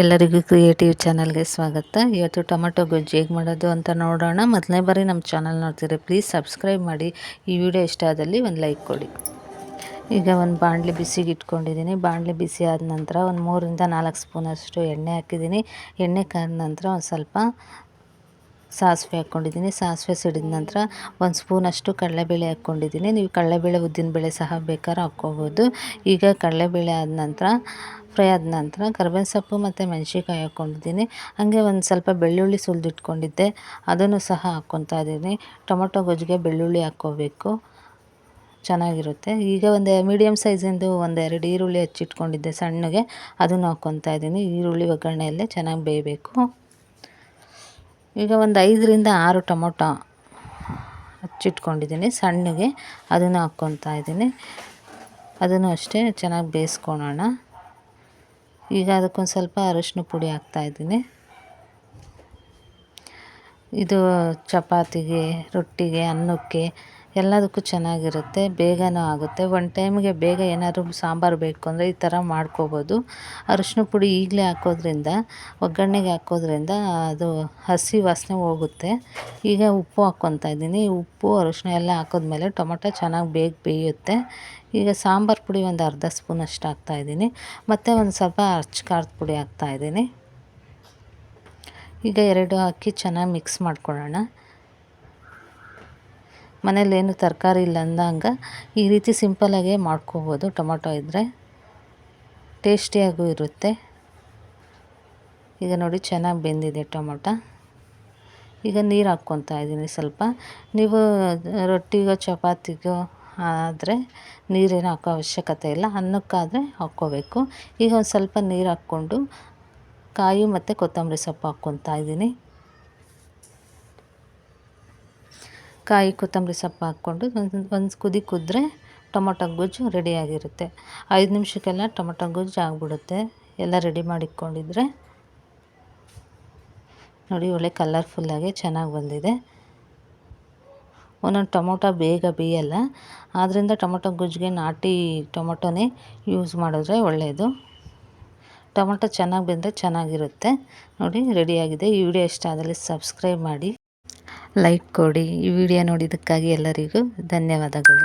ಎಲ್ಲರಿಗೂ ಕ್ರಿಯೇಟಿವ್ ಚಾನಲ್ಗೆ ಸ್ವಾಗತ. ಇವತ್ತು ಟೊಮೆಟೊ ಗೊಜ್ಜು ಹೇಗೆ ಮಾಡೋದು ಅಂತ ನೋಡೋಣ. ಮೊದಲನೇ ಬಾರಿ ನಮ್ಮ ಚಾನಲ್ ನೋಡ್ತೀರಿ ಪ್ಲೀಸ್ ಸಬ್ಸ್ಕ್ರೈಬ್ ಮಾಡಿ. ಈ ವಿಡಿಯೋ ಇಷ್ಟ ಆದಲ್ಲಿ ಒಂದು ಲೈಕ್ ಕೊಡಿ. ಈಗ ಒಂದು ಬಾಣಲೆ ಬಿಸಿಗೆ ಇಟ್ಕೊಂಡಿದ್ದೀನಿ. ಬಾಣಲೆ ಬಿಸಿ ಆದ ನಂತರ ಒಂದು ಮೂರಿಂದ ನಾಲ್ಕು ಸ್ಪೂನಷ್ಟು ಎಣ್ಣೆ ಹಾಕಿದ್ದೀನಿ. ಎಣ್ಣೆ ಕಾದ ನಂತರ ಒಂದು ಸ್ವಲ್ಪ ಸಾಸಿವೆ ಹಾಕ್ಕೊಂಡಿದ್ದೀನಿ ಸಾಸಿವೆ ಸಿಡಿದ ನಂತರ ಒಂದು ಸ್ಪೂನಷ್ಟು ಕಡಲೆಬೇಳೆ ಹಾಕ್ಕೊಂಡಿದ್ದೀನಿ ನೀವು ಕಡಲೆಬೇಳೆ ಉದ್ದಿನಬೇಳೆ ಸಹ ಬೇಕಾದ್ರೆ ಹಾಕ್ಕೋಬೋದು. ಈಗ ಕಡಲೆಬೇಳೆ ಆದ ನಂತರ ಫ್ರೈ ಆದ ನಂತರ ಕರ್ಬೇವಿನ ಸೊಪ್ಪು ಮತ್ತು ಮೆಣಸಿನ್ಕಾಯಿ ಹಾಕ್ಕೊಂಡಿದ್ದೀನಿ. ಹಾಗೆ ಒಂದು ಸ್ವಲ್ಪ ಬೆಳ್ಳುಳ್ಳಿ ಸುಲಿದಿಟ್ಕೊಂಡಿದ್ದೆ. ಅದನ್ನು ಸಹ ಹಾಕ್ಕೊತಾ ಇದ್ದೀನಿ. ಟೊಮೊಟೊ ಗೊಜ್ಜಿಗೆ ಬೆಳ್ಳುಳ್ಳಿ ಹಾಕ್ಕೋಬೇಕು. ಚೆನ್ನಾಗಿರುತ್ತೆ. ಈಗ ಒಂದು ಮೀಡಿಯಮ್ ಸೈಜಿಂದು ಒಂದು ಎರಡು ಈರುಳ್ಳಿ ಹಚ್ಚಿಟ್ಕೊಂಡಿದ್ದೆ ಸಣ್ಣಗೆ. ಅದನ್ನು ಹಾಕ್ಕೊತಾ ಇದ್ದೀನಿ. ಈರುಳ್ಳಿ ಒಗ್ಗರಣೆಯಲ್ಲೇ ಚೆನ್ನಾಗಿ ಬೇಯಬೇಕು. ಈಗ ಒಂದು ಐದರಿಂದ ಆರು ಟೊಮೊಟೊ ಹಚ್ಚಿಟ್ಕೊಂಡಿದ್ದೀನಿ ಸಣ್ಣಗೆ. ಅದನ್ನು ಹಾಕ್ಕೊತಾ ಇದ್ದೀನಿ. ಅದನ್ನು ಅಷ್ಟೇ ಚೆನ್ನಾಗಿ ಬೇಯಿಸ್ಕೊಳೋಣ. ಈಗ ಅದಕ್ಕೊಂದು ಸ್ವಲ್ಪ ಅರಶಿನ ಪುಡಿ ಹಾಕ್ತಾಯಿದ್ದೀನಿ ಇದು ಚಪಾತಿಗೆ ರೊಟ್ಟಿಗೆ ಅನ್ನಕ್ಕೆ ಎಲ್ಲದಕ್ಕೂ ಚೆನ್ನಾಗಿರುತ್ತೆ, ಬೇಗನೂ ಆಗುತ್ತೆ. ಒಂದು ಟೈಮ್ಗೆ ಬೇಗ ಏನಾದರೂ ಸಾಂಬಾರು ಬೇಕು ಅಂದರೆ ಈ ಥರ ಮಾಡ್ಕೋಬೋದು. ಅರಿಶಿನ ಪುಡಿ ಈಗಲೇ ಹಾಕೋದ್ರಿಂದ, ಒಗ್ಗರಣೆಗೆ ಹಾಕೋದ್ರಿಂದ ಅದು ಹಸಿ ವಾಸನೆ ಹೋಗುತ್ತೆ. ಈಗ ಉಪ್ಪು ಹಾಕ್ಕೊತಾ ಇದ್ದೀನಿ. ಉಪ್ಪು ಅರಿಶಿನ ಎಲ್ಲ ಹಾಕಿದ್ಮೇಲೆ ಟೊಮೊಟೊ ಚೆನ್ನಾಗಿ ಬೇಗ ಬೇಯುತ್ತೆ. ಈಗ ಸಾಂಬಾರು ಪುಡಿ ಒಂದು ಅರ್ಧ ಸ್ಪೂನಷ್ಟು ಹಾಕ್ತಾಯಿದ್ದೀನಿ ಮತ್ತು ಒಂದು ಸ್ವಲ್ಪ ಅರ್ಚ್ ಖಾರದ ಪುಡಿ ಹಾಕ್ತಾಯಿದ್ದೀನಿ ಈಗ ಎರಡು ಹಾಕಿ ಚೆನ್ನಾಗಿ ಮಿಕ್ಸ್ ಮಾಡ್ಕೊಳ್ಳೋಣ. ಮನೇಲೇನು ತರಕಾರಿ ಇಲ್ಲ ಅಂದಂಗೆ ಈ ರೀತಿ ಸಿಂಪಲಾಗೆ ಮಾಡ್ಕೋಬೋದು. ಟೊಮೊಟೊ ಇದ್ದರೆ ಟೇಸ್ಟಿಯಾಗೂ ಇರುತ್ತೆ. ಈಗ ನೋಡಿ ಚೆನ್ನಾಗಿ ಬೆಂದಿದೆ ಟೊಮೊಟೊ. ಈಗ ನೀರು ಹಾಕ್ಕೊತಾ ಇದ್ದೀನಿ ಸ್ವಲ್ಪ. ನೀವು ರೊಟ್ಟಿಗೋ, ಚಪಾತಿಗೋ ಆದರೆ ನೀರೇನು ಹಾಕೋ ಅವಶ್ಯಕತೆ ಇಲ್ಲ. ಅನ್ನಕ್ಕಾದರೆ ಹಾಕ್ಕೋಬೇಕು. ಈಗ ಒಂದು ಸ್ವಲ್ಪ ನೀರು ಹಾಕ್ಕೊಂಡು ಕಾಯಿ ಮತ್ತು ಕೊತ್ತಂಬರಿ ಸೊಪ್ಪು ಹಾಕ್ಕೊತಾ ಇದ್ದೀನಿ. ಕಾಯಿ ಕೊತ್ತಂಬರಿ ಸೊಪ್ಪು ಹಾಕ್ಕೊಂಡು ಒಂದು ಕುದಿ ಕುದ್ರೆ ಟೊಮೊಟೊ ಗೊಜ್ಜು ರೆಡಿಯಾಗಿರುತ್ತೆ ಐದು ನಿಮಿಷಕ್ಕೆಲ್ಲ ಟೊಮೊಟೊ ಗೊಜ್ಜು ಆಗಿಬಿಡುತ್ತೆ. ಎಲ್ಲ ರೆಡಿ ಮಾಡಿಕೊಂಡಿದ್ರೆ ನೋಡಿ ಒಳ್ಳೆ ಕಲರ್ಫುಲ್ಲಾಗಿ ಚೆನ್ನಾಗಿ ಬಂದಿದೆ. ಒಂದೊಂದು ಟೊಮೊಟೊ ಬೇಗ ಬೇಯಲ್ಲ ಆದ್ದರಿಂದ ಟೊಮೊಟೊ ಗೊಜ್ಜಿಗೆ ನಾಟಿ ಟೊಮೊಟೊನೇ ಯೂಸ್ ಮಾಡಿದ್ರೆ ಒಳ್ಳೆಯದು ಟೊಮೊಟೊ ಚೆನ್ನಾಗಿ ಬೆಂದರೆ ಚೆನ್ನಾಗಿರುತ್ತೆ. ನೋಡಿ ರೆಡಿಯಾಗಿದೆ ಈ ವಿಡಿಯೋ ಇಷ್ಟ ಆದಲ್ಲಿ ಸಬ್ಸ್ಕ್ರೈಬ್ ಮಾಡಿ. ಲೈಕ್ ಕೊಡಿ ಈ ವಿಡಿಯೋ ನೋಡಿದ್ದಕ್ಕಾಗಿ ಎಲ್ಲರಿಗೂ ಧನ್ಯವಾದಗಳು.